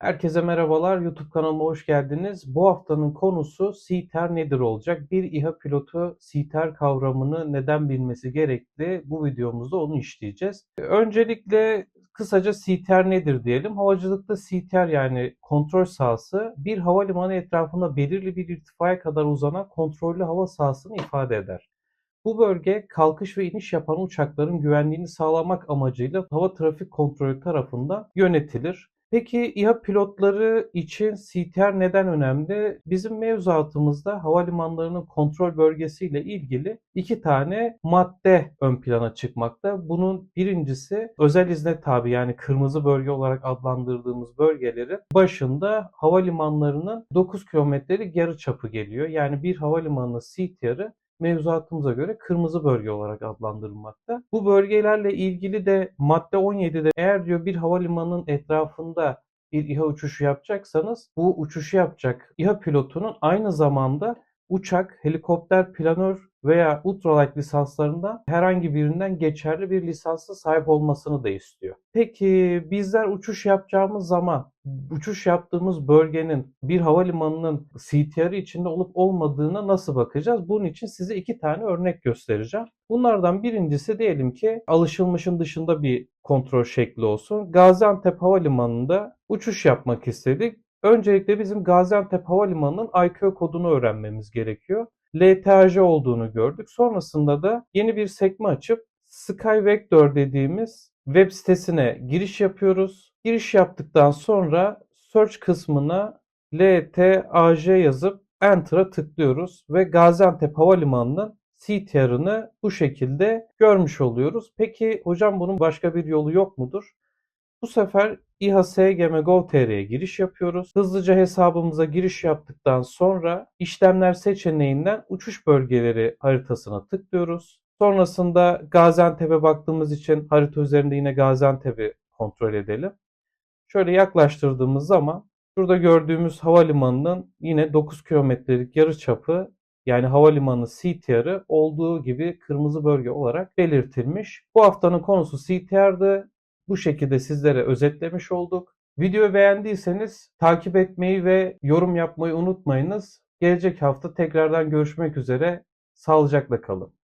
Herkese merhabalar, YouTube kanalıma hoş geldiniz. Bu haftanın konusu CTR nedir olacak? Bir İHA pilotu CTR kavramını neden bilmesi gerekli? Bu videomuzda onu işleyeceğiz. Öncelikle kısaca CTR nedir diyelim. Havacılıkta CTR yani kontrol sahası bir havalimanı etrafında belirli bir irtifaya kadar uzanan kontrollü hava sahasını ifade eder. Bu bölge kalkış ve iniş yapan uçakların güvenliğini sağlamak amacıyla hava trafik kontrolü tarafından yönetilir. Peki İHA pilotları için CTR neden önemli? Bizim mevzuatımızda havalimanlarının kontrol bölgesiyle ilgili iki tane madde ön plana çıkmakta. Bunun birincisi özel izne tabi yani kırmızı bölge olarak adlandırdığımız bölgelerin başında havalimanlarının 9 kilometrelik yarı çapı geliyor. Yani bir havalimanı CTR'ı mevzuatımıza göre kırmızı bölge olarak adlandırılmakta. Bu bölgelerle ilgili de madde 17'de eğer diyor bir havalimanının etrafında bir İHA uçuşu yapacaksanız bu uçuşu yapacak İHA pilotunun aynı zamanda uçak, helikopter, planör veya ultralight lisanslarından herhangi birinden geçerli bir lisansa sahip olmasını da istiyor. Peki bizler uçuş yapacağımız zaman uçuş yaptığımız bölgenin bir havalimanının CTR'ı içinde olup olmadığına nasıl bakacağız? Bunun için size iki tane örnek göstereceğim. Bunlardan birincisi diyelim ki alışılmışın dışında bir kontrol şekli olsun. Gaziantep Havalimanı'nda uçuş yapmak istedik. Öncelikle bizim Gaziantep Havalimanı'nın IQ kodunu öğrenmemiz gerekiyor. LTAJ olduğunu gördük. Sonrasında da yeni bir sekme açıp Skyvector dediğimiz web sitesine giriş yapıyoruz. Giriş yaptıktan sonra search kısmına LTAJ yazıp Enter'a tıklıyoruz ve Gaziantep Havalimanı'nın CTR'ını bu şekilde görmüş oluyoruz. Peki hocam bunun başka bir yolu yok mudur? Bu sefer İHA SGM Gov.tr'ye giriş yapıyoruz. Hızlıca hesabımıza giriş yaptıktan sonra işlemler seçeneğinden uçuş bölgeleri haritasına tıklıyoruz. Sonrasında Gaziantep'e baktığımız için harita üzerinde yine Gaziantep'i kontrol edelim. Şöyle yaklaştırdığımız zaman şurada gördüğümüz havalimanının yine 9 kilometrelik yarıçapı yani havalimanı CTR'ı olduğu gibi kırmızı bölge olarak belirtilmiş. Bu haftanın konusu CTR'dı. Bu şekilde sizlere özetlemiş olduk. Videoyu beğendiyseniz takip etmeyi ve yorum yapmayı unutmayınız. Gelecek hafta tekrardan görüşmek üzere. Sağlıcakla kalın.